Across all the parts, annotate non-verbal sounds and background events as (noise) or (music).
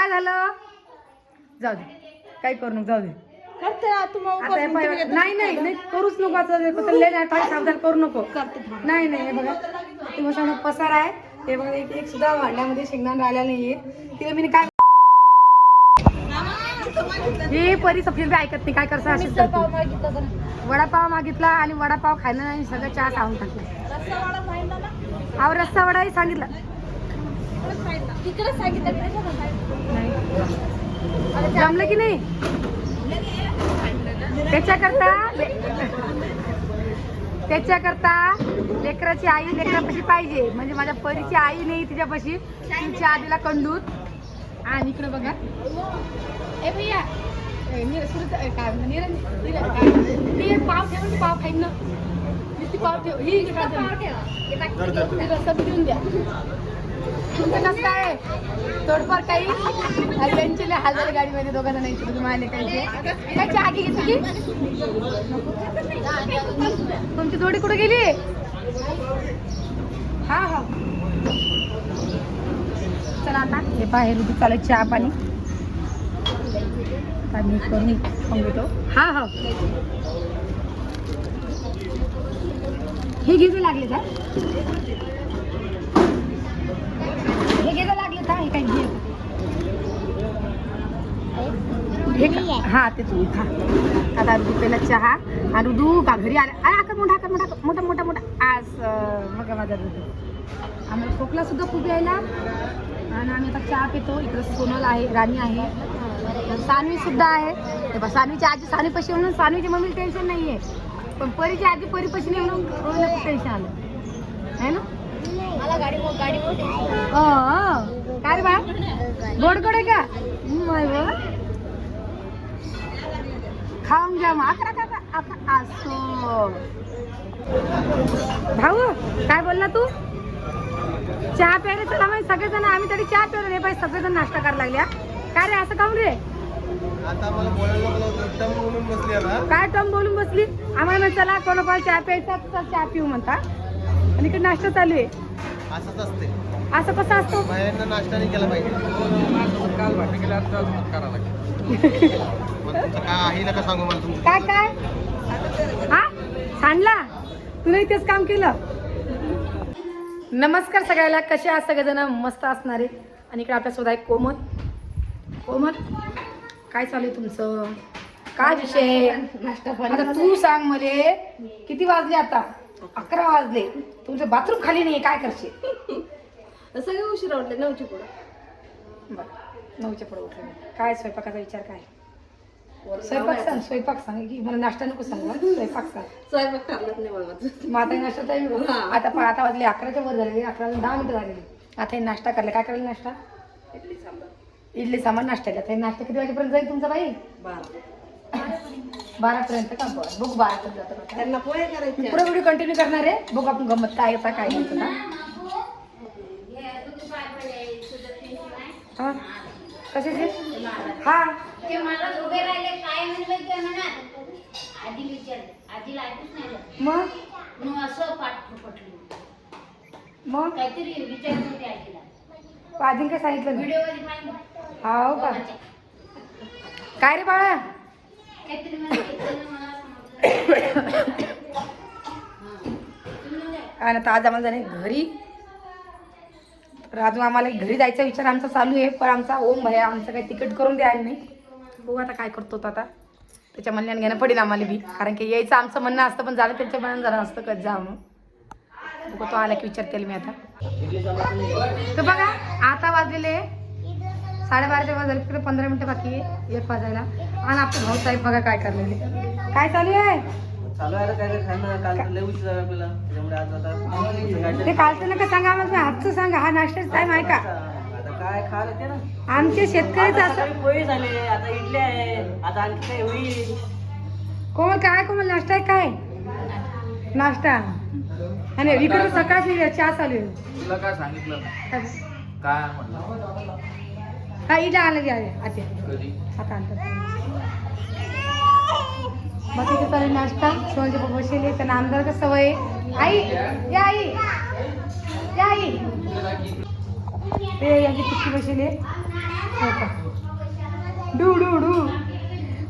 काय झालं? जाऊ दे. काय करू नको जाऊ दे. करते ना तू मग आता हे तुम्ही. नाही नाही नाही करूच नको आता लय नाही पाय सावधान करू नको. करते थांब. नाही नाही हे बघा. ती मशानं पसार आहे. ते बघा एक एक सुद्धा भांड्यामध्ये शेंगदाणा राहिला नाहीये. तिला मी काय हे परी सफील बी ऐकत नाही. काय करसा अशीच मिसळ पाव करते. मागितलं तर वडापाव मागितला आणि वडापाव खायला नाही सगळं चहा सांगून टाकलं. रस्सा वडा पाहिला ना? हा रस्सा वडाही सांगितलं. जमलं की नाही? त्याच्याकरता त्याच्याकरता लेकराची आई लेकरापाशी पाहिजे. म्हणजे माझ्या परीची आई नाही तिच्यापाशी. तिच्या आधीला कंडूत. आणि इकडे बघा. ए भैया पाव ठेव पाव खाईन ना. पाव ठेव. ही ठेव. बी देऊन द्या. तुमचं कसं काय? थोडंफार काही? अरे त्यांचे हाल गाडीमध्ये दोघं नाही तुम्ही आले काही काय चहा घेतली तुमची जोडी कुठे गेली? हा हा. चला आता हे बाहेर उभी चालत चहा पाणी. पाणी कमी सांगतो हा हा. हे घेऊ लागले का? घ्यायला लागले का हे काय घे. हे हा ते तू खा. आता ऋतू पहिला चहा. आणि ऋतू का घरी आला? अरे आका मोठा आका मोठा मोठा मोठा मोठा. आज मग माझा ऋतू आम्हाला खोकला सुद्धा खूप यायला. आणि आम्ही आता चहा पितो. इकडं सोनल आहे राणी आहे. सानवी सुद्धा आहे. हे बघ, सानवीची आजी सानवी पशी म्हणून सानवीची मम्मीला टेन्शन नाहीये. पण परीची आजी परी पशी नाही म्हणून टेन्शन आलं? है ना? मला गाडी गाडी मोठी. काय रे बा गोड गोड आहे का? अरे. खाऊन घ्या मग. अकरा अकरा अकरा असो. भाऊ काय बोलला तू? चहा प्यायला चला माहिती सगळेजण. आम्ही तरी चहा प्यायला नाही पाहिजे सगळेजण नाश्ता करायला लागल्या. काय रे असं काऊन रे? आता आता. काय टम बोलून बसली? आम्हाला चला कोणाकोणा चहा प्यायचा चहा पिऊ म्हणता. आणि इकडे नाश्ता चालू आहे. असंच असते. असं कसं असतो? बाहेरनं नाश्ता नाही केला पाहिजे. मग तुमचं काय आहे नका सांगू मला तुमचं? काय काय? हा? सांडला? तुला तेच काम केलं? नमस्कार सगळ्याला. कसे आहात सगळेजण? मस्त असणारे. आणि इकडे आपल्यासोबत आहे कोमल. कोमल काय चालू आहे तुमचं? काय विषय? आता तू सांग मले किती वाजले आता? अकरा वाजले. तुमचं बाथरूम खाली नाही काय करशील? सगळे उशिरा उठले नऊची पुढे. बरं नऊच्या पुढे उठले मी. काय स्वयंपाकाचा विचार काय? स्वयंपाक सांग स्वयंपाक सांग. की मला नाश्ता नको सांग. स्वयंपाक सांग. स्वयंपाक ठरलंच नाही मला मग आता हे नाश्ता हा. आता पण आता वाजले अकराच्या वर झालेले अकरा दहा मिनिटं झालेली. आता हे नाश्ता करला काय करायला नाश्ता? इडली सांबार. इडली सामान नाश्ता आता हे नाश्ता किती वाजेपर्यंत जाईल तुमचा बाई? बारा. (laughs) बारापर्यंत का बरं बघू बारापर्यंत जातं का त्यांना पोहे करायचे. पुढे व्हिडिओ कंटिन्यू करणार आहे. बघू आपण गमत काय येता काय येतं का हा? कशाचे? हा. मग? मग असं पाठ पटलं मग? काहीतरी विचारत होते आधीला आधी काय सांगितलं? व्हिडिओ हाव का? काय रे बाळा? काहीतरी मला घेतलं मला समजलं. आणि आता आज आम्हाला जाणे घरी? राजू आम्हाला घरी जायचा विचार आमचा चालू आहे पण आमचा ओम भया आमचं काही तिकीट करून द्यायला नाही बघू आता काय करतो आता. त्याच्या म्हणण्याने घेणं पडेल आम्हाला बी कारण की यायचं आमचं म्हणणं असतं पण झालं त्यांच्या मनात झालं असतं कधी जा म्हणून. बघू तो आला की विचारते मी आता. तर बघा आता वाजलेले साडेबाराच्या वाजले तिकडे पंधरा मिनिटं बाकी आहे एक वाजायला. आणि आपले भाऊ साहेब बघा काय करलेले. काय चालू आहे? ते कालचं नका सांगा मग हातचं सांगा हा नाश्त्याचा टाइम आहे का? आता काय खायला ते ना. आमचे शेतकरीच असं सकाळी पोहे झाले आता इडली आहे आता आणखी काय होईल? कोमल काय कोमल नाश्ता आहे काय? नाश्ता. आणि इकडे सकाळची चहा चालू आहे. तुला काय सांगितलं? काय? हा इजा आलं की आले आते. आता आणतात बाकीचे चालेल नाश्ता. शिवाजी पप्पा बसले त्यांना आमदार का सवय आहे? आई या आई. या आई. ते यांची पिशवी बसले हो का? डू डू डू.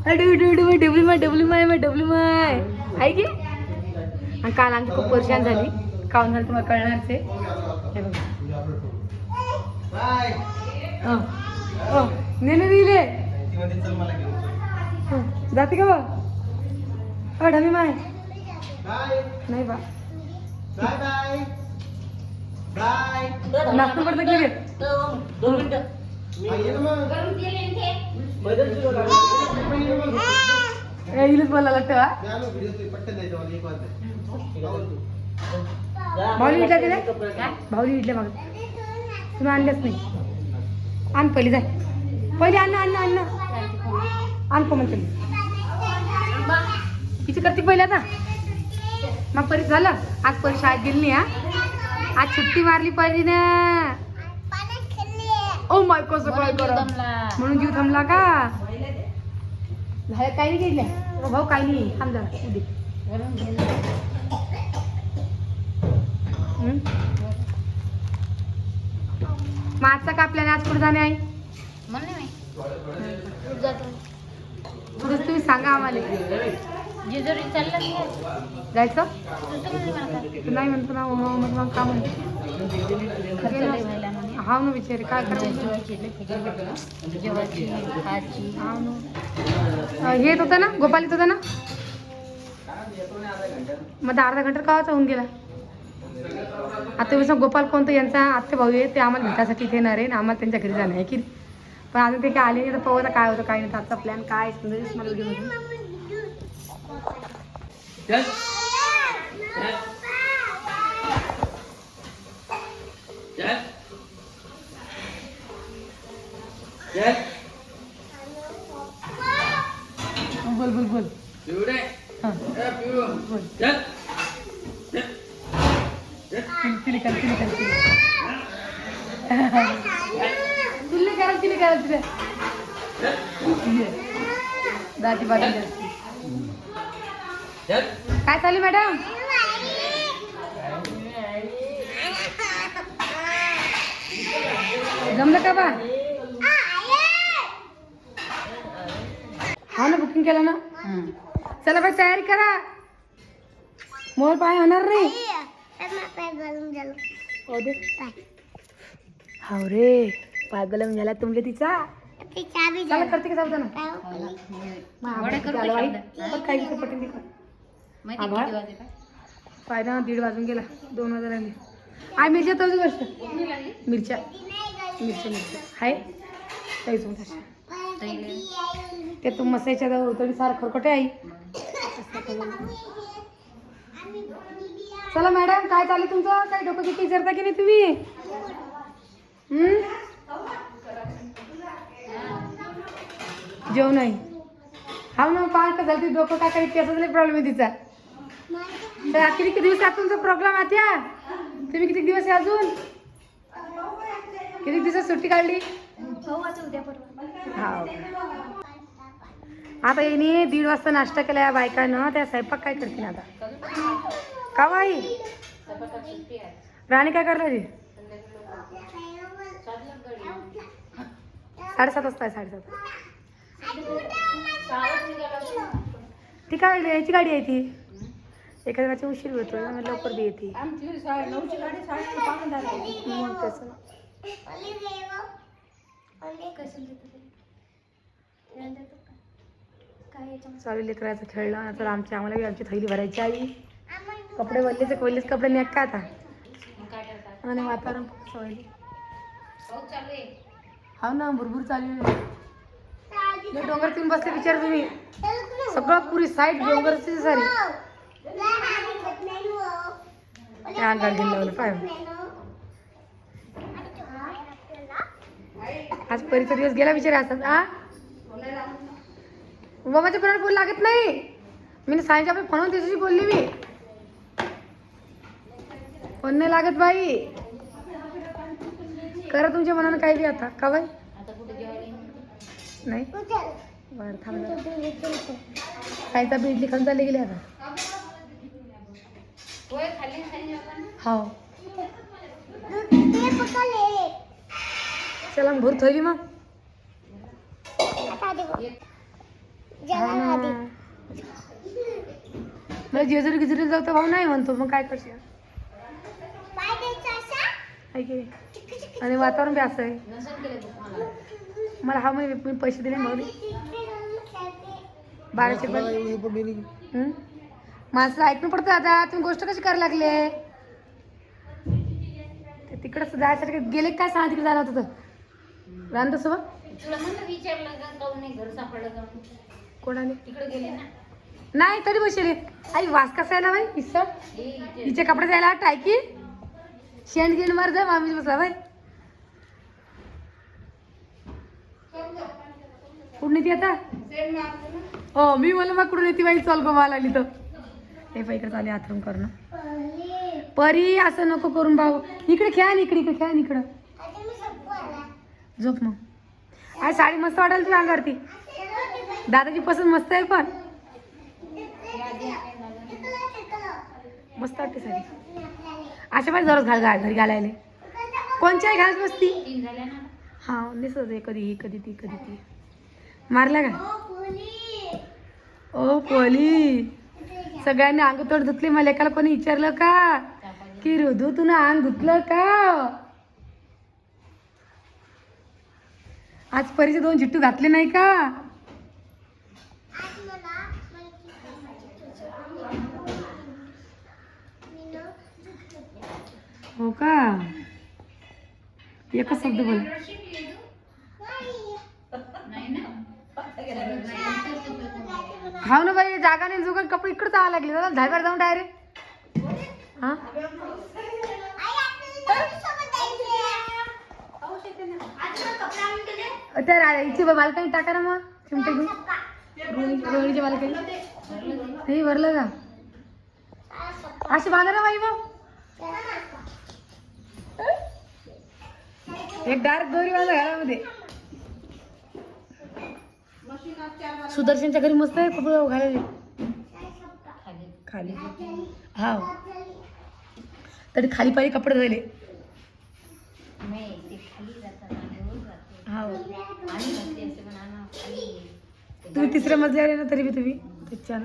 अ, डू do do W my W my my W माय. आहे की? आणि काल आमची खूप परेशान झाली. काऊन झालं तुम्हाला कळणारच आहे. हे बघा. बाय. नेने दिले हो. जाते का बा? डमी माय. नाही बा. Bye bye. बाय. नागपूर पडतं की रे? दोन मिनिटं. इलच बोलायला ठेवा मी आलो व्हिडिओ ते पटकन द्यायचं मला एक वाजता. आवडतो. भाऊली इडल्या भाऊली इडल्या मागत तुम्ही आणल्याच नाही. आण पहिली जाय. पहिली अन्न अन्न अन्न आण कोमल पहिली हिची करते पहिले आता? मग परी झालं. आज परी शाळेत गेली नाही हा? आज सुट्टी मारली परी ना. ओ माय कसं काय करा म्हणून जीव थांबला का? झालं काही नाही गेल्या भाऊ काही नाही. थांब उद्या हं? मग आजचा का आपल्याला आज कुठे जाणे आहे? थोडंच तुम्ही सांगा आम्हाला जेजुरी चाललं की? जायचं मला काय. नाही म्हणतो ना मग मग मग का म्हणतो खर्च लय व्हायला म्हणे. हा ना बिचारे काय करायचं जेवायची लय फजिती. जेवायची खायची हा ना अं, हे येत होतं ना गोपाल येत होता ना मग ते अर्धा घंटा कावाचा होऊन गेला आता मी गोपाल कोणतं यांचा आत्ते भाऊ आहे ते आम्हाला भेटायसाठी इथे येणार आहे आम्हाला त्यांच्या घरी जाणार आहे की पण अजून ते काय आले नाही तर पाहू आता काय होतं काय नाही आजचा प्लॅन काय मला. चल. चल. बोल बोल बोल. बोल तिली कर तिली कर तिल्ली करा. तिली करा दाती बाटी चल. काय चालू मॅडम? जमलं का बा? हा ना बुकिंग केलं ना? चला बाई तयारी करा. मोर पाय होणार नाही. हाव रे पाय गलम झाला तुमले तिचा? चला करते का जाऊ ना? पाय ना दीड वाजून गेला. दोन वाजता आले आय मिरच्या तोच गोष्ट मिरच्या. मिरच्या मिरच्या. हाय. अशा. तैले. ते तू मसाईच्या तरी सारं खरकटे आई. चला मॅडम काय चालू तुमचं? काय डोकं किती विचारता की नाही तुम्ही? जेवण नाही हा ना पाहा का झालं ती डोकं काय काही त्याचाच प्रॉब्लेम आहे तिचा. तर किती किती दिवस तुमचा प्रॉब्लेम आत्या? तुम्ही किती दिवस आहे अजून? किती दिवसात सुट्टी काढली? हा आता येणे दीड वाजता नाश्ता केला या बायकानं त्या स्वयंपाक काय करतील आता? का बाई राणी काय करणार? साडेसात वाजता आहे साडेसात ती काय यायची गाडी आहे ती. एखाद्या वेळेची उशीर होतो लवकर बी येते. चालू लेकराचं खेळलं तर आमची आम्हाला आमची थैली भरायची आई कपडे वल्लेच वल्लेच कपडे नेक का आता आणि वातावरण खूप सवय हा हो ना भरपूर चालू आहे. डोंगर तुम्ही बसले विचार तुम्ही. सगळं पुरी साईड डोंगरची सारी. अंगात घेऊन लावलं पाय. आज परीचा दिवस गेला विचार असतात आ? बाबाच्या कोणाला फोन लागत नाही? मी सायंच्या आपल्या फोनवर त्याच्याशी बोलली मी. फोन नाही लागत बाई. करा तुमच्या मनानं काही बी आता. का बाई? नाही? बरं थांब काहीचा बी इडली चालली गेली आता. हो. चला मग भूर थोली मग. हा. मला जेजुरी गिजुरी जाऊ तर भाऊ नाही म्हणतो. मग काय करशील? आहे की? आणि वातावरण बी असं आहे. मला हा महिने मी पैसे दिले भाऊ बाराशे रुपये. हं? माणसं ऐकणं पडतं आता. तुम्ही गोष्ट कशी करायला लागले? ते तिकडं जायसाठी गेले काय? सांगा तिकडे जायला होतं तर. रांद सोबत तुला म्हणलं विचारलं का? काऊन नाही घर सापडलं का? कोणाने तिकडे गेले ना. नाही तरी बसले. आई वास कसा यायला बाई? इथे. हिचे कपडे जायला टाकी शेण गिण मार जा मामी बसा भाई कुठून येते आता? हो मी मला मग कुठून येते बाई चल गो मला आली तर. हे बाई इकडे चालले आथरून करणं परी असं नको करून भाऊ. इकडे खेळा ना इकडे इकडे खेळा इकडं. झोप मग. आज साडी मस्त वाटायला तुझ्या अंगावरती. दादाची पसंत मस्त आहे पण. मस्त वाटते साडी. अशा पण दररोज घाल घाल घरी घालायला. कोणच्याही घालत बसती हा दिसत होते कधी ही कधी ती कधी ती. मारला का? ओ पोली. सगळ्यांनी अंग तोड धुतली मला एकाला कोणी विचारलं का? की रुधू तुला अंग धुतलं का? आज परीचे दोन चिट्टू घातले नाही का? हो का? एकच शब्द बोल. नाही ना? हाव ना बाई जागा नाही जुगन कपडे इकडे जावं लागले. दादा धाब्यावर जाऊन डायरेक्ट हा? त्या राळीची बालकणी टाका ना मग. चिमटे घेऊन. रोहिणी रोहिणीची बालकणी नाही भरलं का अशी बांधा ना बाई मग. एक डार्क दोरी माझ्या घरामध्ये सुदर्शनच्या घरी मस्त आहे कपडे घालायचे खाली. हा तरी खाली पाहिजे कपडे झाले हा तुम्ही तिसऱ्या मजल्यावर आहे ना तरी बी तुम्ही. त्याच्यानं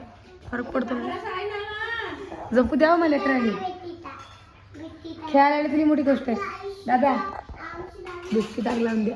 फरक पडतो. झोपू जपू द्यावं हो मला लेकरांनी खेळायला आली तरी मोठी गोष्ट आहे. दादा बिस्किट आग लावून द्या.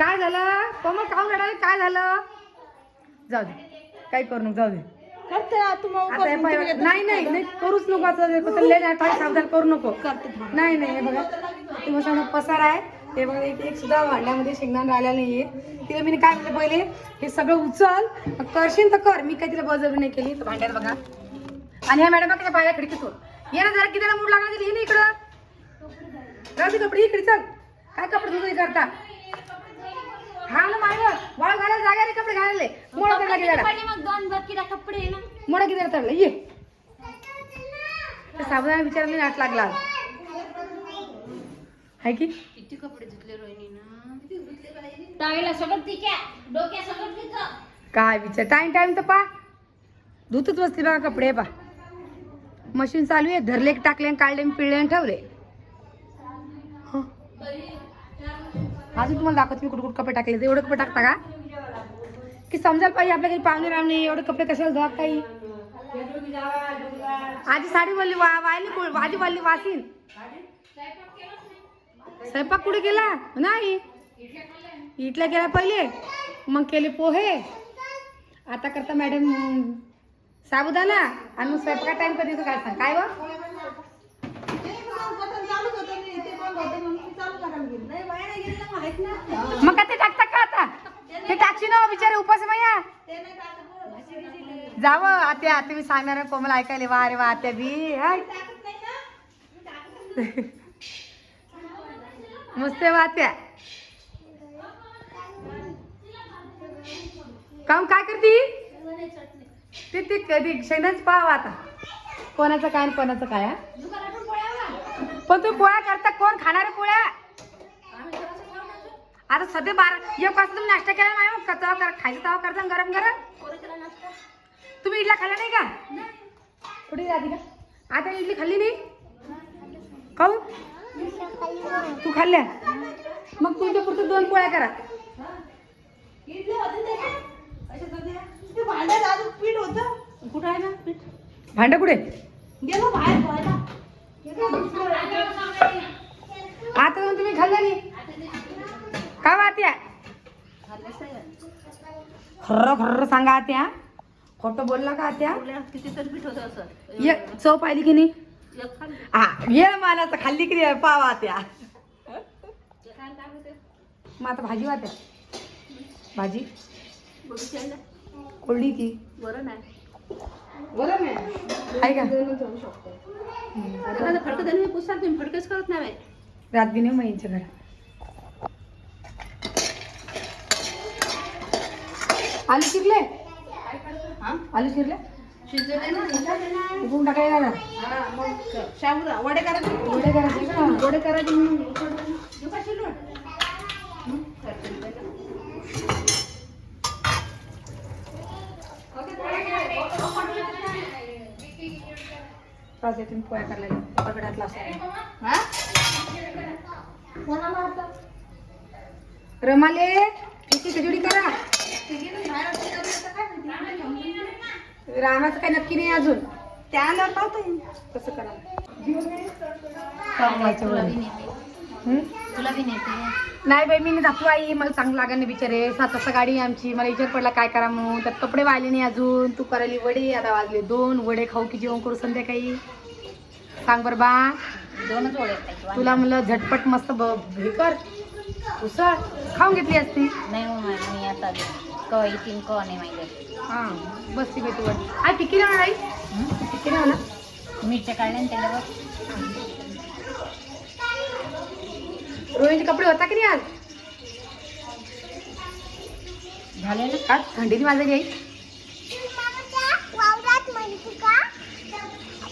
काय झालं? कोमल काहून रडायला काय झालं? जाऊ दे. काय करू नको जाऊ दे. आता नाही नाही नाही करूच नको आता. हे फक्त लय नाही पाय सावधान करू नको. नाही नाही हे बघा. तुम्ही समोर पसार आहे. हे बघा एक एक सुद्धा भांड्यामध्ये शेंगदाण राहिला नाहीये. तिला मी काय म्हटलं पहिले? हे सगळं उचल. करशील तर कर. मी काय तिला बळजबरी नाही केली. तर भांड्यात बघा. आणि ह्या मॅडम बघा बाहेर खिडकीतून ये ना जरा किती मूड लागला दिली ना इकडं. राहते कपडे इकडे चल. काय कपडे धुतले करता? हा ना माय वाळ घालायला जागा कपडे घालायले. मोडा करायला गेला मग दोन बकेटा कपडे आहे ना. मोडा किती चढलं ये. साबुदाणा विचारले नाट लागला. आहे की? किती कपडे धुतले रोहिणीनं सगळं तिच्या डोक्या सगळं तिचं काय विचार? टाइम टाइम तर पा. धुतच बसली बघा कपडे पा. मशीन चालू आहे. धरले टाकले काढले पिळले आणि ठेवले. हं. अजून तुम्हाला दाखवते मी कुठे कुठे कपडे टाकले ते एवढे कपडे टाकता का? की समजायला पाहिजे आपल्या घरी पाहुणे नाही एवढे कपडे कशाला धुवा काही? आजी साडी बोलली वा वायली आजी बोलली वासीन. स्वयंपाक कुठे गेला नाही. इटला गेला पहिले मग केले पोहे. आता करता मॅडम साबुदाणा आणि मग स्वयंपाका टाइम कधी येतो काय सांग? काय बघ नाही मग का ते टाकता का आता? ते टाकशी ना बिचारे उपास मैया. जावं आत्या मी सांगणार कोमल ऐकायला वा रे वा आत्या बी हाय. मस्त आहे वा आत्या. काम काय करती? ते ते कधी क्षणच पाव आता. कोणाचं काय आणि कोणाचं काय पण तू पोळ्या करता कोण खाणार पोळ्या? आता सध्या बारा एक वाजता तुम्ही नाश्ता केला नाही मग तवा कर खायचं तवा करता गरम गरम. तुम्ही इडला खाल्ला नाही का? कुठे राहते का? आता इडली खाल्ली नाही? खाऊ? तू खाल्ल्या? मग तुमच्या पुरतं दोन पोळ्या करा. कुठं आहे ना भांड कुठे? गेलो बाहेर. आता तुम्ही खाल्लं नाही. का वात्या खर्र खर्र सांगा आत्या. खोटं बोलला का आत्या? किती तर पीठ होतं असं. ये चव पाहिली की नाही. हा ये मानाचं खाल्ली की नाही? पाव आत्या. मग आता भाजी वात्या भाजी? कोरडी ती. वरण आहे आहे का? फडकं त्याने पुसतात तुम्ही फडकच करत नाही. रात्री नाही महिन्याच्या घरात. आलू चिरले हा? आलू चिरले शिजलेलं ना? उकळून टाकायला ना हा, मग शाबुरा वडे करायचे एवढे करायचे का वडे करायचे म्हणून उकडून. घेऊ का शिलवण? हं? करते मी त्याला. पाच तुम्ही पोळ्या करायला पगडातला हा? रमाले किती खिचडी करा रामाचं काही नक्की नाही अजून. त्या येईल. कसं करा हं? नाही बाई मी जातो आई मला चांगलं लागत नाही बिचारे. सात वाजता गाडी आहे आमची. मला विचार पडला काय करा म्हणून. त्यात कपडे वाहिले नाही अजून. तू करायली वडे आता वाजले दोन. वडे खाऊ की जेवण करू संध्याकाळी. सांग बरं बा. दोनच खायचे तुला म्हणलं झटपट मस्त हे कर. उसळ खाऊन घेतली असती? नाही हो मा- मी आता क येतील क नाही माहिती. हा बस ती तू आई टिक्की होणार आई. टिक्की होणार मिरच्या काढल्या ना त्याच्यावर रोहिणीचे कपडे होता की नाही आज? झाले ना? आज थंडीत माझं आई.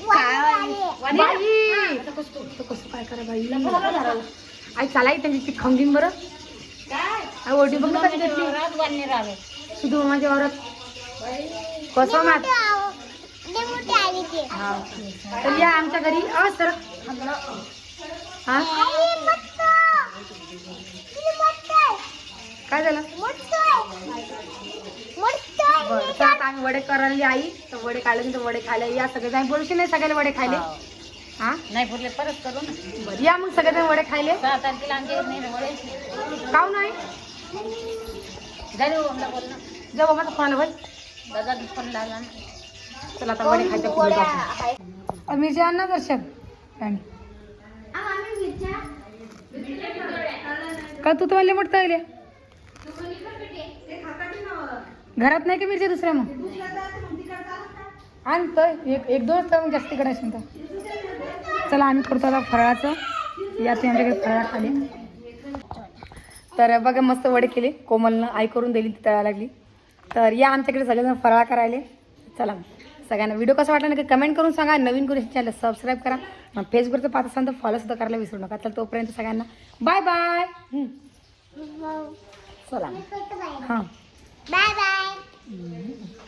बाई! आता कसं कसं काय करा बाई आई चला त्यांची खाऊन घेईन बरं. आई ओटी बघ ना कशी घेतली सुधू माझ्या औरत कसं मात तर या आमच्या घरी. अ सर. हा? काय झालं? बरं तर आता आम्ही वडे करायला आई. तर वडे काढले तर वडे खायला या. सगळे बोलशी नाही सगळ्याला वडे खायले? हो. नाही पुरले परत करू ना. बरं या मग सगळेजण वडे खायले. सहा तारखेला आमच्या नाही रे वळे काऊ नाही. झाले हो बोल ना. जेव्हा माझा फोन आला भाई दादा फोन लागला ना चला आता वडे खायचे पुढे जाऊ. मिरची आण ना. का तू तर मला मोठं आले घरात नाही का मिरच्या दुसऱ्या मग? आणतोय एक एक दोनच तर मग जास्ती करायचं तर चला आम्ही करतो आता फराळाचं या ते आमच्याकडे फराळ खाली. तर बघा मस्त वडे केले. कोमलनं आई करून दिली ती तळायला लागली. तर या आमच्याकडे सगळेजण फराळ करायले. चला सगळ्यांना व्हिडिओ कसा वाटला नक्की कमेंट करून सांगा. नवीन करून चॅनल सबस्क्राईब करा. मग फेसबुकचं पाहत असाल तर फॉलो सुद्धा करायला विसरू नका. तर तोपर्यंत सगळ्यांना बाय बाय. चला. हां. Bye bye.